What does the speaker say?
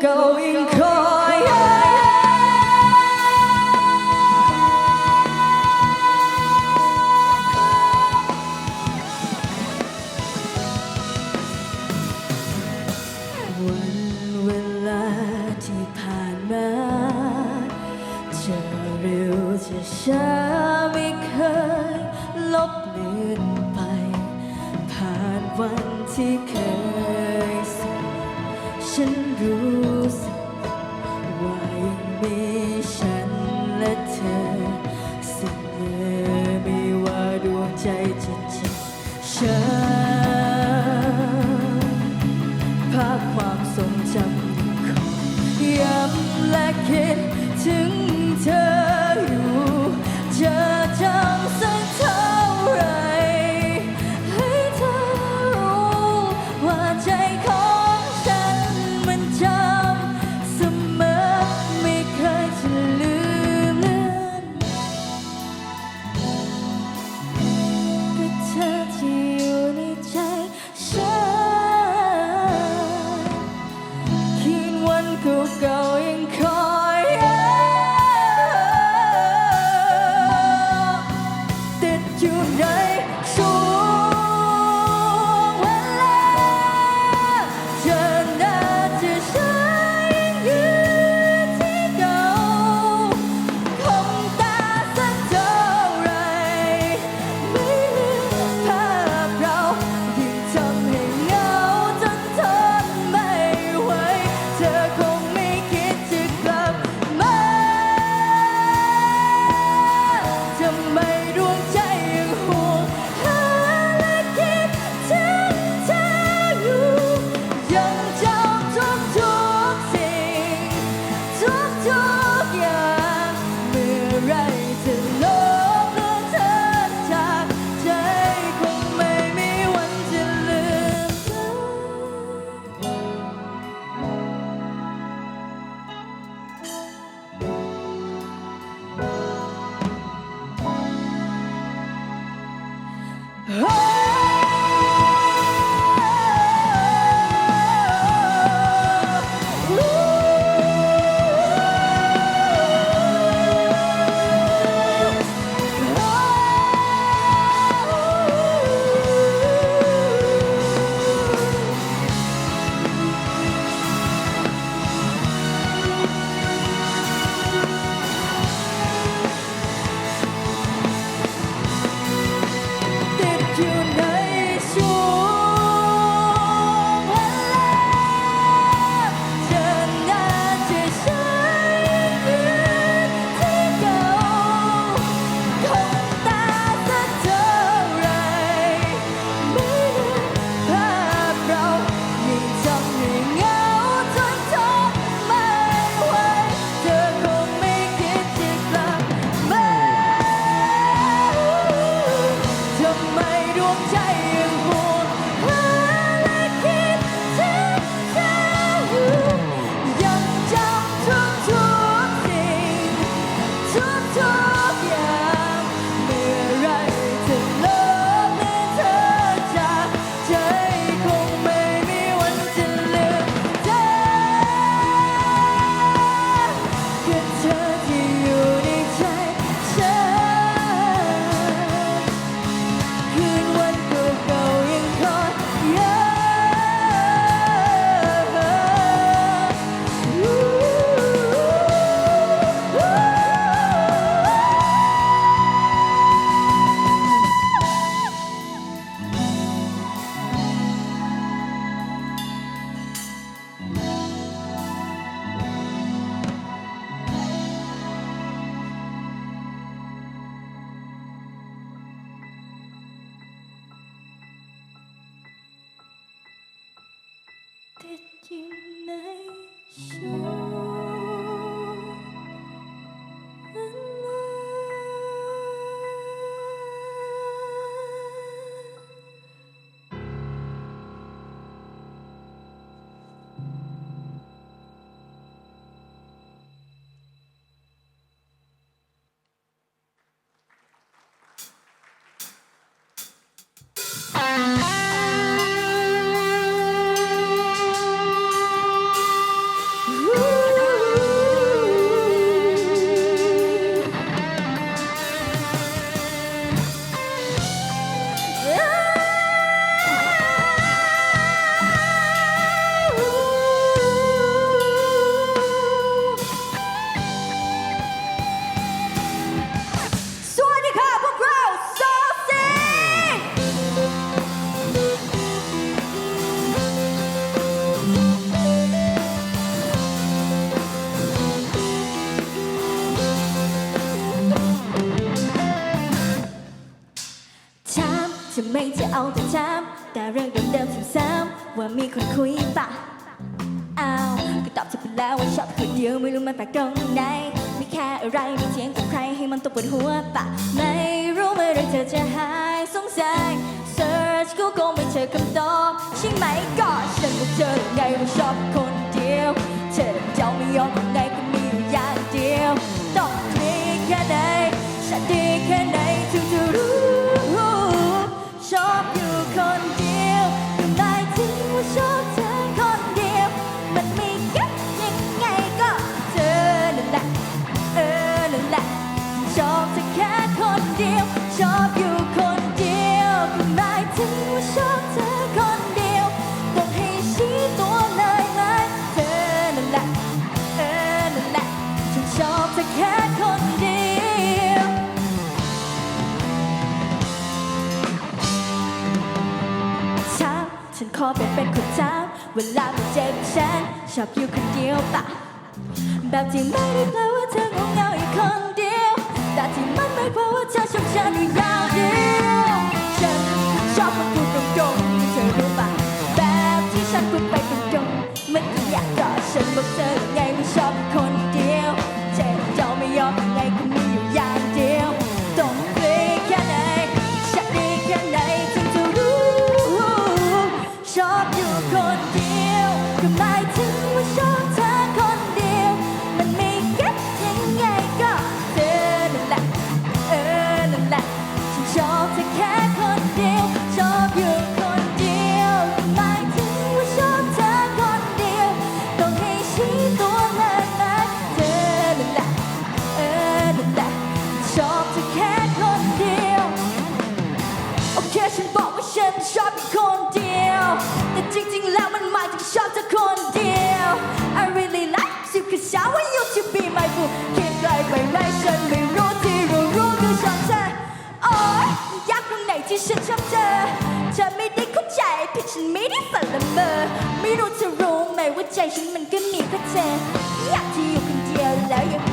going cold. ความทรงจำของย้ำและคิดถึงเธอ Oh! 我们是。 อยู่ในฉัน รื่องเดิมๆซ้ำๆว่ามีคนคุยปะอ้าวก็ตอบเธอไปแล้วว่าชอบคนเดียวไม่รู้มันแปลกตรงไหนไม่แค่อะไรไม่เถียงกับใครให้มันตกปวดหัวปะไม่รู้เมื่อไรเธอจะหายสงสัย search Google ไม่เจอคำตอบใช่ไหมก็ฉันก็เจอไงว่าชอบคนเดียวเธอเจ้าไม่ยอม เดียว ชอบอยู่คนเดียวก็หมายถึงว่าชอบเธอคนเดียว ต้องให้ชี้ตัวเลยไหมเธอนั่นแหละเออนั่นแหละฉันชอบเธอแค่คนเดียว เช้าฉันขอเป็นเป็นคนเช้าเวลาไม่เจอกับฉันชอบอยู่คนเดียวปะแบบที่ไม่ได้แปลว่าเธองงเงาอยู่คน แต่ที่มันไม่เพราะว่าเธอชอบฉันอยู่อย่างเดียวฉันชอบคนพูดตรงๆเธอรู้ป่ะแบบที่ฉันพูดไปตรงๆมันก็อยากกอดฉันบอกเธอ จริงๆ แล้วมันหมายถึงชอบเธอคนเดียว I really like you cause I want you to be my boo คียงไกลไปไหมฉันไม่รู้ที่รู้รู้คือชอบเธอโอ้ยยากตรงไหนที่ฉันชอบเธอเธอไม่ได้เข้าใจผิดฉันไม่ได้ฝันละเมอไม่รู้เธอรู้ไหมว่าใจฉันมันก็มีแค่เธออยากที่อยู่คนเดียวแล้วอยาก